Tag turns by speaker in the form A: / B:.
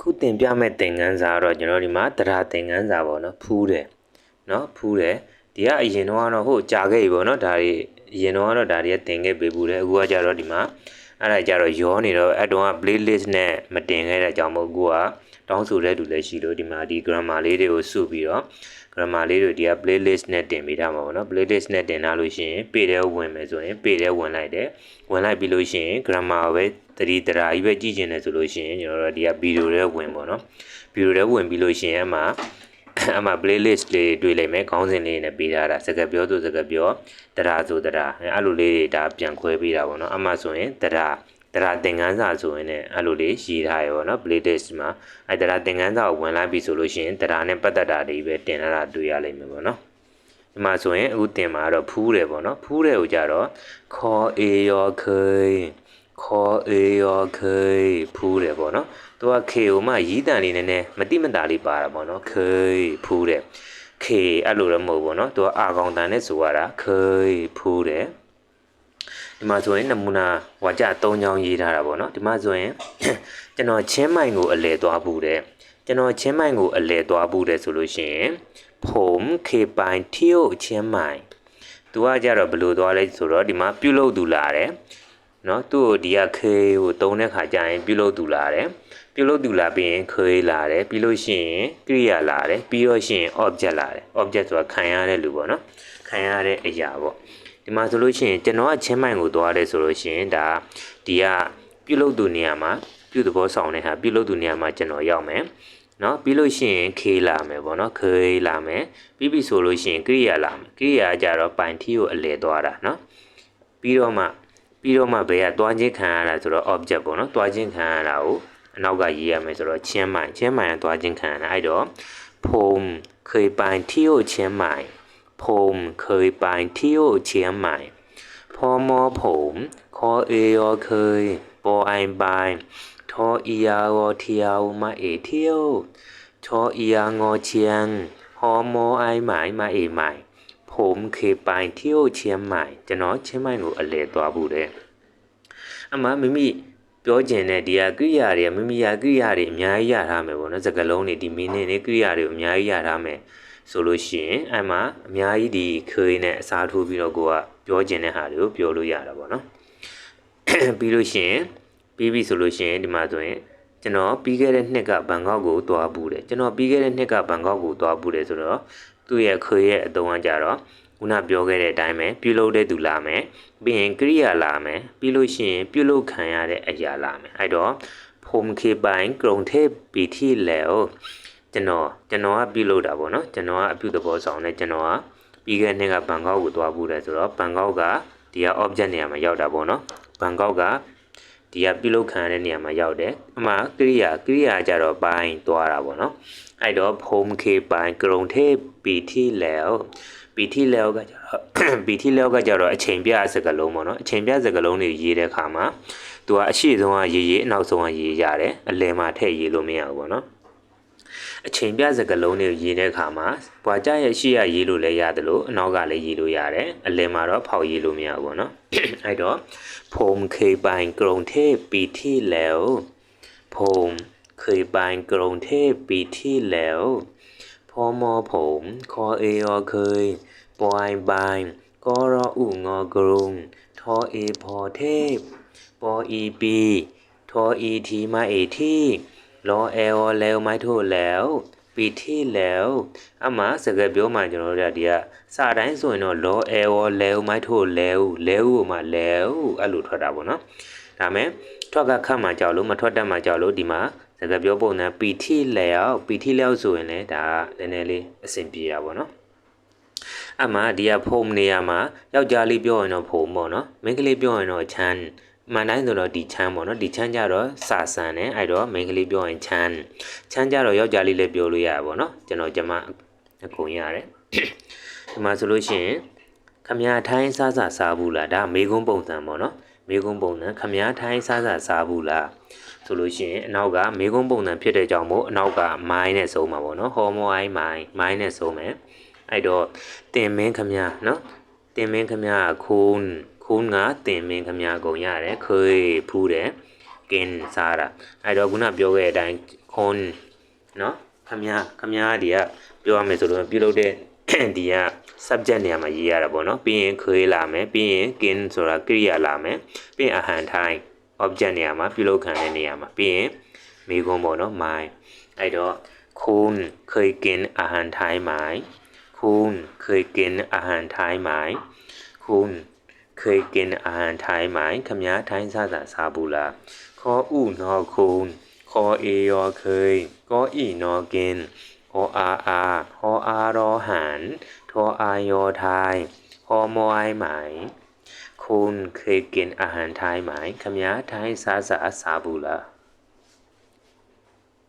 A: ခုတင်ပြမဲ့သင်ခန်းစာကတော့ကျွန်တော်ဒီမှာတရားသင်ခန်းစာပေါ့နော်ဖူးတယ်နော်ဖူးတယ်ဒီကအရင်တော့ကတော့ဟိုကြာခဲ့ပြီပေါ့နော်ဒါတွေအရင်တော့ကတော့ဒါတွေကတင်ခဲ့ပေးဘူးတယ်အခုကကြတော့ဒီမှာအဲ့ဒါကြတော့ရောနေတော့အဲ့တုန်းက playlist နဲ့မတင်ခဲ့တဲ့အကြောင်းမို့အခုကတောင်းဆိုတဲ့လူလည်းရှိလို့ဒီမှာဒီ grammar လေးတွေကိုစုပြီးတော့ grammar လေးတွေဒီက playlist နဲ့တင်ပေးထားမှာပေါ့နော် playlist နဲ့တင်ထားလို့ရှိရင် page ထဲဝင်မယ်ဆိုရင် page ထဲဝင်လိုက်တယ်ဝင်လိုက်ပြီးလို့ရှိရင် grammar ကိုပဲတတိတရာကြီးပဲကြည့်ကျင်တယ်ဆိုလို့ရှိရင်ကျွန်တော်တို့ဒီက video ထဲဝင်ပေါ့နော် video ထဲဝင်ပြီးလို့ရှိရင်အမှအမှ playlist လေးတွေ့လိုက်မယ်ခေါင်းစဉ်လေးနဲ့ပေးထားတာစကားပြောဆိုစကားပြောတရာဆိုတရာအဲ့လိုလေးတွေဒါပြန်ခွဲပေးတာပေါ့နော်အမှဆိုရင်တရာ တရာသင်ခန်းစာဆိုရင်လည်းအဲ့လိုလေးရေးထားရပါတော့ playlist မှာအဲ့တရာသင်ခန်းစာကိုဝင်လိုက်ပြီဆိုလို့ရှိရင်တရာနဲ့ပတ်သက်တာတွေပဲတင်လာတာတွေ့ရလိမ့်မယ်ပေါ့နော်ဒီမှာဆိုရင်အခုတင်မှာတော့ဖူးတယ်ပေါ့နော်ဖူးတယ်ကိုကြတော့ခေါ်အေရောခေခေါ်အေရောခေဖူးတယ်ပေါ့နော်သူကခေကိုမှရီးတန်လေးနည်းနည်းမတိမတာလေးပါတာပေါ့နော်ခေဖူးတယ်ခေအဲ့လိုတော့မဟုတ်ဘူးပေါ့နော်သူကအာကောင်တန်နဲ့ဆိုရတာခေဖူးတယ် ဒီမှာဆိုရင်နမူနာဝါကျ၃ချောင်းရေးထားတာပေါ့နော်ဒီမှာဆိုရင်ကျွန်တော်ချင်းမိုင်ကိုအလဲသွားဘူးတဲ့ကျွန်တော်ချင်းမိုင်ကိုအလဲသွားဘူးတဲ့ဆိုလို့ရှိရင်ဖုံခေပိုင်တီယိုချင်းမိုင်သူကကြတော့ဘယ်လိုသွားလဲဆိုတော့ဒီမှာပြုတ်လုသူလာတယ်နော်သူ့ကိုဒီကခေကိုတုံးတဲ့ခါကျရင်ပြုတ်လုသူလာတယ်ပြုတ်လုသူလာပြီးရင်ခေလာတယ်ပြီးလို့ရှိရင်ကရိယာလာတယ်ပြီးတော့ရှိရင် object လာတယ် object ဆိုတာခံရတဲ့လူပေါ့နော်ခံရတဲ့အရာပေါ့ ဒီမှာဆိုလို့ရှိရင်ကျွန်တော်ကချင်းမိုင်ကိုသွားတယ်ဆိုလို့ရှိရင်ဒါဒီကပြုတ်လို့သူနေရာမှာပြုတ်သဘောဆောင်တဲ့ဟာပြုတ်လို့သူနေရာမှာကျွန်တော်ရောက်မယ်နော်ပြီးလို့ရှိရင်ခေးလာမယ်ပေါ့နော်ခေးလာမယ်ပြီးပြီဆိုလို့ရှိရင်ကိရိယာလာမယ်ကိရိယာကြတော့ပိုင်ထီကိုအလဲသွားတာနော်ပြီးတော့မှပြီးတော့မှဘယ်ကသွားချင်းခံရတာဆိုတော့ object ပေါ့နော်သွားချင်းခံရတာကိုအနောက်ကရေးရမယ်ဆိုတော့ချင်းမိုင်ချင်းမိုင်ကသွားချင်းခံရတာအဲ့တော့ဖုံเคยไปเที่ยวเชียงใหม่ ผมเคยไปเที่ยวเชียงใหม่พอมอผมคอเอยอเคยปอไอไปทออียาวอเที่ยวมาเอเที่ยวชออียางอเชียงฮอมอไอหมายมาเอใหม่ผมเคยไปเที่ยวเชียงใหม่ကျွန်တော်ချင်းမိုင်ကိုအလဲသွားဘူးတဲ့အမှမိမိပြောကျင်တဲ့ဒီဟာကိရိယာတွေမိမိဟာကိရိယာတွေအများကြီးရထားမယ်ပေါ့နော်စကားလုံးတွေဒီမင်းနဲ့ကိရိယာတွေအများကြီးရထားမယ် ဆိုလို့ရှိရင်အဲ့မှာအများကြီးဒီခေနဲ့အစားထိုးပြီးတော့ကိုကပြောကျင်တဲ့ဟာတွေကိုပြောလို့ရတာပေါ့နော်ပြီးလို့ရှိရင်ပြီးပြီဆိုလို့ရှိရင်ဒီမှာဆိုရင်ကျွန်တော်ပြီးခဲ့တဲ့နှစ်ကဘန်ကောက်ကိုသွားဘူးတယ်ကျွန်တော်ပြီးခဲ့တဲ့နှစ်ကဘန်ကောက်ကိုသွားဘူးတယ်ဆိုတော့သူ့ရဲ့ခေရဲ့အတုံးကကြတော့ခုနပြောခဲ့တဲ့အတိုင်းပဲပြုလုပ်တဲ့သူလာမယ်ပြီးရင်ကိရိယာလာမယ်ပြီးလို့ရှိရင်ပြုလုပ်ခံရတဲ့အရာလာမယ်အဲ့တော့ဖုံခေပိုင်ကရုံထေပီတီလေ ကိုကျွန်တော်ကျွန်တော်ကပြုလုပ်တာပေါ့နော်ကျွန်တော်ကအပြုသဘောဆောင်တယ်ကျွန်တော်ကပြီးခဲ့တဲ့နှစ်ကဘန်ကောက်ကိုသွားဘူးတယ်ဆိုတော့ဘန်ကောက်ကဒီက object နေရာမှာရောက်တာပေါ့နော်ဘန်ကောက်ကဒီကပြုလုပ်ခံရတဲ့နေရာမှာရောက်တယ်အမှကိရိယာကိရိယာကြတော့ပိုင်းသွားတာပေါ့နော်အဲ့တော့ဖုံခေပိုင်ကရုံထေပီတီလေကိုပီတီလေကကြတော့ပီတီလေကကြတော့အချိန်ပြစကလုံးပေါ့နော်အချိန်ပြစကလုံးတွေရေးတဲ့အခါမှာသူကအရှိဆုံးကရေးရေးအနောက်ဆုံးကရေးရတယ်အလယ်မှာထည့်ရေးလို့မရဘူးပေါ့နော် အချိန်ပြစကလုံးတွေရေးတဲ့အခါမှာဘွာကြရဲ့ရှေ့ရရေးလို့လည်းရတယ်လို့အနောက်ကလည်းရေးလို့ရတယ်အလယ်မှာတော့ဖောက်ရေးလို့မရဘူးပေါ့နော်အဲ့တော့ဖုံခေပိုင်ကရုံထေပီတီလေဖုံခေပိုင်ကရုံထေပီတီလေพอมอผมคอเออเคยปอยบายกอรออุงอกรุงทอเอพอเทพปออีปีทออีทีมาเอที่ လောအဲရောလဲမိုက်ထိုလဲပီထေလဲအမှစကားပြောမှကျွန်တော်တို့ကဒီကစာတိုင်းဆိုရင်တော့လောအဲရောလဲမိုက်ထိုလဲလဲဥကိုမှလဲအဲ့လိုထွက်တာပေါ့နော်ဒါမဲ့ထွက်ကခတ်မှကြောက်လို့မထွက်တတ်မှကြောက်လို့ဒီမှာစကားပြောပုံစံပီထေလဲပီထေလဲဆိုရင်လည်းဒါကနည်းနည်းလေးအဆင်ပြေတာပေါ့နော်အမှဒီကဖုံနေရမှာယောက်ျားလေးပြောရင်တော့ဖုံပေါ့နော်မိန်းကလေးပြောရင်တော့ချမ်း မန်တိုင်းဆိုတော့ဒီချမ်းပေါ့နော်ဒီချမ်းကြတော့စာဆန်တယ်အဲ့တော့မိန်းကလေးပြောရင်ချမ်းချမ်းကြတော့ယောက်ျားလေးလည်းပြောလို့ရပါပေါ့နော်ကျွန်တော်ကျမအကုန်ရတယ်ဒီမှာဆိုလို့ရှိရင်ခမရထိုင်းစားစာစားဘူးလားဒါမေကွန်းပုံစံပေါ့နော်မေကွန်းပုံစံခမရထိုင်းစားစာစားဘူးလားဆိုလို့ရှိရင်အနောက်ကမေကွန်းပုံစံဖြစ်တဲ့ကြောင့်မို့အနောက်ကမိုင်းနဲ့ဆုံးမှာပေါ့နော်ဟော်မိုအိုင်းမိုင်းမိုင်းနဲ့ဆုံးမယ်အဲ့တော့တင်မင်းခမရနော်တင်မင်းခမရခုန်း ခုံးကတင်မင်းခမရကုန်ရတယ်ခွေဖူးတယ်ကင်းစားတာအဲ့တော့ခုနပြောခဲ့တဲ့အတိုင်းခွန်းနော်ခမရခမရဒီကပြောရမယ်ဆိုတော့ပြုလုပ်တဲ့ဒီက subject နေရာမှာရေးရတာပေါ့နော်ပြီးရင်ခွေးလာမယ်ပြီးရင် kin ဆိုတာကရိယာလာမယ်ပြီးရင်အဟန်တိုင်း object နေရာမှာပြုလုပ်ခံတဲ့နေရာမှာပြီးရင်မိကုံးပေါ့နော် my အဲ့တော့ kun ခွေး kin အဟန်တိုင်း my kun ခွေး kin အဟန်တိုင်း my kun คยกินอาหารไทยไหมขมยะไทยซาซาซาบูลาขออู่นอคุณขอเอยอเคยก็อีนอกินขออาอาขออารอหันทออายอไทยขอมอยไหมคุณเคยกินอาหารไทยไหมขมยะไทยซาซาซาบูลา